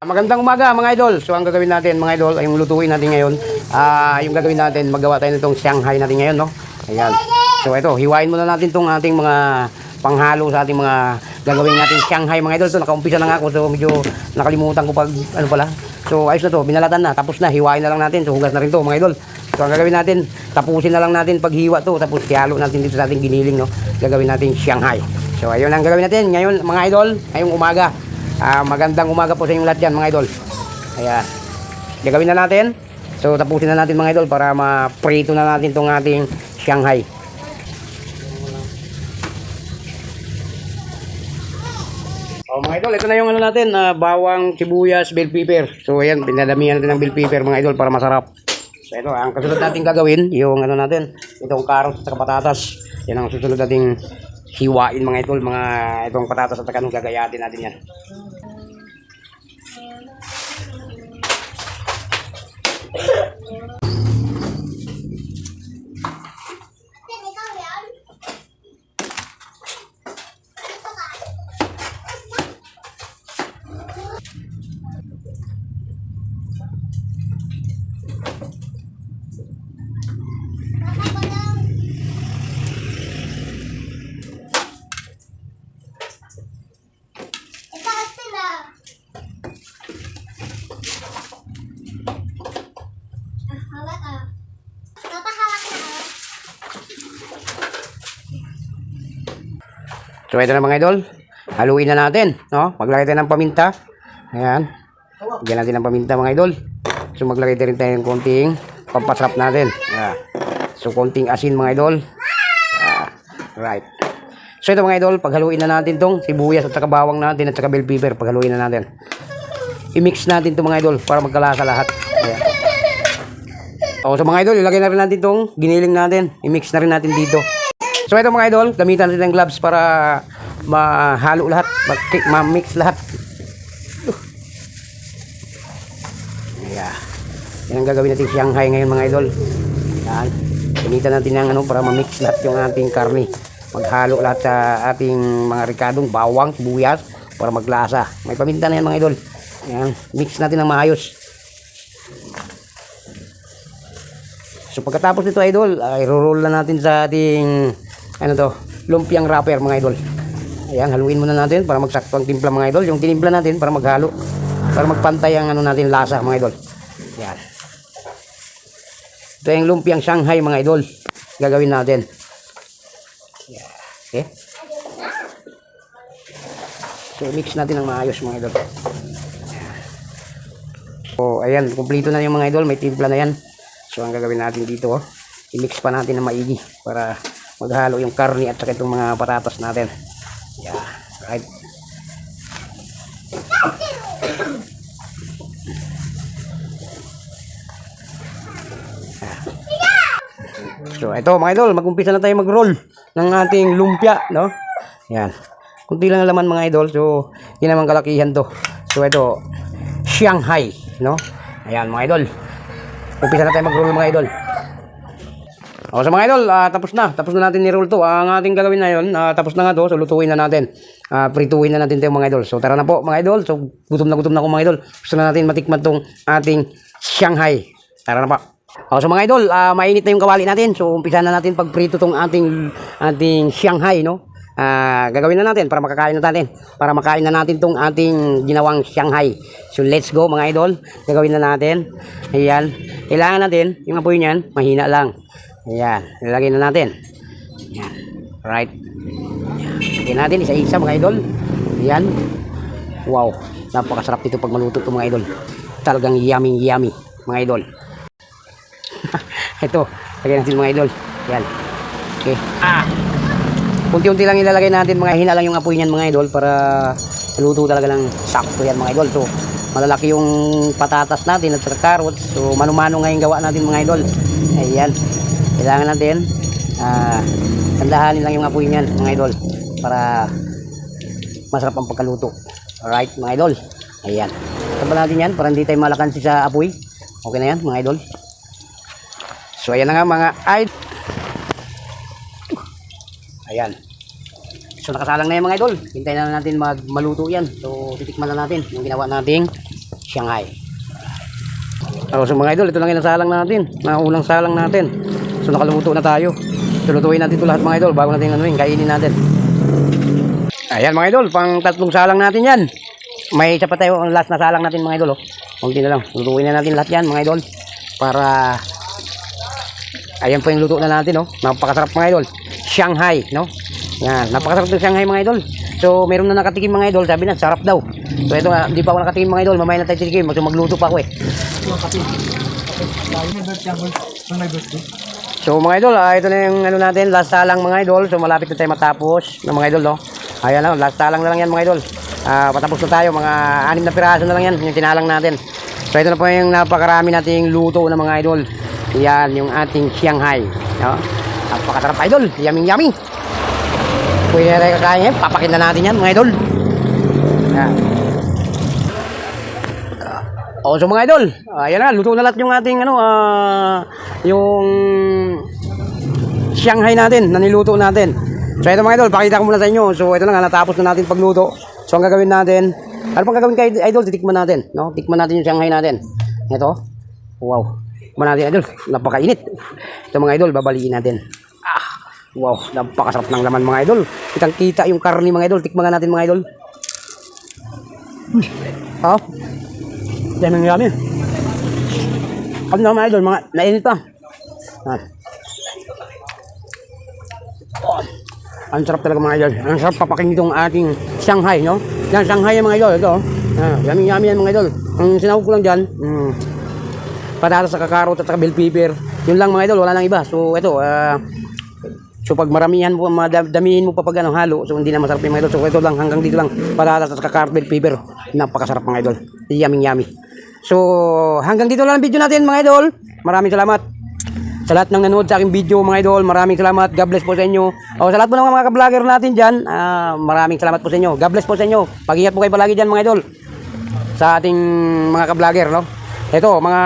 Magandang umaga mga idol. So ang gagawin natin mga idol, ay yung lutuin natin ngayon, ah yung gagawin natin, magawa tayo nitong Shanghai natin ngayon, no? Ayan. So ito, hiwain muna natin tong ating mga panghalo sa ating mga gagawin natin Shanghai mga idol. So nakaumpisa na nga ako, so medyo nakalimutan ko pag ano pala. So ayos na to, binalatan na, tapos na, hiwain na lang natin. So hugas na rin to mga idol. So ang gagawin natin, tapusin na lang natin paghiwa to, tapos ihalo natin dito sa ating giniling, no? Gagawin natin Shanghai. So ayun ang gagawin natin ngayon mga idol, ngayong umaga. Ah, magandang umaga po sa inyong lahat dyan mga idol. Ayan. Gagawin na natin. So tapusin na natin mga idol para ma-prito na natin tong ating Shanghai. Oh, mga idol, ito na yung ano natin, ah, bawang, sibuyas, bell pepper. So ayan, pinadamihan natin ng bell pepper mga idol para masarap. So ito, ang kasunod natin gagawin, yung ano natin, itong carrots at patatas. Yan ang susunod nating hiwain mga idol, mga itong patatas at saka anong gagayatin natin yan. So ito na mga idol, haluin na natin, no? Maglagay tayo ng paminta. Ayan. Lagyan natin ng paminta mga idol. So maglagay rin tayo ng konting pampasarap natin. Ayan. So konting asin mga idol. Ah, right. So ito mga idol, paghaluin na natin tong sibuyas at saka bawang natin at saka bell pepper, paghaluin na natin. I-mix natin to mga idol para magkalasa lahat. Ayan. O so mga idol, ilagay na rin natin tong giniling natin. I-mix na rin natin dito. So ito mga idol, gamitan natin ng gloves para mahalo lahat, ma-mix lahat. Yeah. Yan ang gagawin natin Shanghai ngayon mga idol. Yan. Gamitan natin ng ano para ma-mix lahat yung ating karne. Maghalo lahat sa ating mga ricadong bawang, sibuyas para maglasa. May paminta na yan mga idol. Yan. Mix natin ng maayos. So pagkatapos nito idol, ay roll na natin sa ating ano to, lumpiang wrapper mga idol. Ayan, haluin muna natin para magsakto ang timpla mga idol. Yung tinimpla natin para maghalo. Para magpantay ang ano natin lasa mga idol. Ayan. Ito yung lumpiang Shanghai mga idol. Gagawin natin. Ayan. Okay. So mix natin ng maayos mga idol. So ayan, kumpleto na yung mga idol. May timpla na yan. So ang gagawin natin dito, oh, i-mix pa natin ng maigi para maghalo yung karne at saka itong mga patatas natin. Yeah, right. So ito mga idol, mag-umpisa na tayo mag-roll ng ating lumpia, no? Yan. Kunti lang ang laman mga idol, so yun naman kalakihan to. So ito, Shanghai, no? Ayan mga idol. Umpisa na tayo mag-roll mga idol. O sa mga idol, ah, tapos na. Tapos na natin ni-roll to. Ang ating gagawin na yun, ah, tapos na nga to. So lutuin na natin. Ah, prituin na natin to mga idol. So tara na po mga idol. So gutom na gutom na ako mga idol. Gusto na natin matikman tong ating Shanghai. Tara na po. O so mga idol, ah, mainit na yung kawali natin. So umpisa na natin pagprito tong ating ating Shanghai, no? Ah, gagawin na natin para makakain na natin. Para makain na natin tong ating ginawang Shanghai. So let's go mga idol. Gagawin na natin. Ayan. Kailangan natin, yung apoy niyan, mahina lang. Ayan. Nilagay na natin. Ayan. Right. Lagyan natin isa-isa mga idol. Ayan. Wow. Napakasarap dito pag maluto ito mga idol. Talagang yummy yummy mga idol. Ito. Lagyan natin mga idol. Ayan. Okay. Ah. Unti-unti lang ilalagay natin mga hina lang yung apoy niyan mga idol para luto talaga ng sakto yan mga idol. So malalaki yung patatas natin at carrots. So mano-mano nga yung gawa natin mga idol. Ayan. Kailangan natin ah tandahanin lang yung apoy niyan mga idol para masarap ang pagkaluto. Alright mga idol. Ayan. Sabon natin yan para hindi tayo malakansi sa apoy. Okay na yan mga idol. So ayan na nga mga idol. Ayan. So nakasalang na yan mga idol. Hintayin na natin mag maluto yan. So titikman na natin yung ginawa nating Shanghai. Oh, so mga idol, ito lang yung salang natin. Naunang salang natin. So nakalumuto na tayo. So lutuin natin ito lahat mga idol bago natin anuin, kainin natin. Ayan mga idol, pang tatlong salang natin yan. May isa pa tayo ang last na salang natin mga idol. Oh. Kunti na lang. Lutuin na natin lahat yan mga idol. Para Ayan po yung luto na natin, no? Napakasarap mga idol. Shanghai, no? Yan, napakasarap ng Shanghai mga idol. So, meron na nakatikim mga idol, sabi na, sarap daw. So, ito nga, hindi pa ako nakatikim mga idol, mamaya na tayo titikim. So, magluto pa ako eh. So, mga idol, ah, ito na yung ano natin, last salang mga idol. So, malapit na tayo matapos ng mga idol, no? Ayan na, last salang na lang yan mga idol. Ah, patapos na tayo, mga anim na piraso na lang yan, yung tinalang natin. So, ito na po yung napakarami nating luto ng mga idol. Yan, yung ating Shanghai. No? Napakasarap idol, yummy yummy. Pwede na tayo kakain yan, papakin na natin yan mga idol. Yan. Oh, so mga idol, ayan na, luto na lahat yung ating ano, ah, yung Shanghai natin, na niluto natin. So ito mga idol, pakita ko muna sa inyo. So ito na nga, natapos na natin pagluto. So ang gagawin natin, ano pang gagawin kay idol, titikman natin. No? Tikman natin yung Shanghai natin. Ito, wow. Tikman natin idol, napakainit. Ito mga idol, babaliin natin. Ah, wow, napakasarap ng laman mga idol. Kitang kita yung karni mga idol, tikman natin mga idol. Oh, yan ang yummy. Ano na mga idol, mga nainit pa. Ah. Oh, ang sarap talaga mga idol. Ang sarap papakin itong ating Shanghai, no? Yan, Shanghai mga idol. Ito, oh. ah, yummy yummy yan mga idol. Ang sinahog ko lang dyan, mm, patatas sa kakarot at saka bell. Yun lang mga idol, wala nang iba. So ito, ah, so pag maramihan mo, madamihin mo pa pag ano, halo, so hindi na masarap yung mga idol. So ito lang, hanggang dito lang, patatas at saka kakarot, bell pepper. Napakasarap mga idol. Yummy yummy. So hanggang dito lang ang video natin mga idol. Maraming salamat. Sa lahat ng nanood sa aking video mga idol, maraming salamat. God bless po sa inyo. O sa lahat po ng mga ka-vlogger natin dyan, ah, maraming salamat po sa inyo. God bless po sa inyo. Pag-ingat po kayo palagi dyan mga idol. Sa ating mga ka-vlogger, no? Ito, mga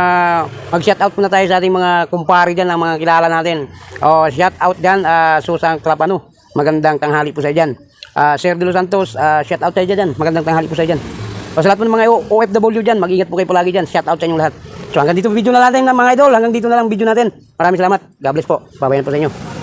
mag-shout out muna tayo sa ating mga kumpare dyan, ang mga kilala natin. O, shout out dyan, uh, Susan Clapano. Magandang tanghali po sa dyan. Ah, Sir De Los Santos, ah, shout out tayo dyan. Magandang tanghali po sa dyan. O sa lahat po ng mga OFW dyan, mag-ingat po kayo palagi dyan. Shout out sa inyong lahat. So hanggang dito video na natin mga idol. Hanggang dito na lang video natin. Maraming salamat. God bless po. Babayan po sa inyo.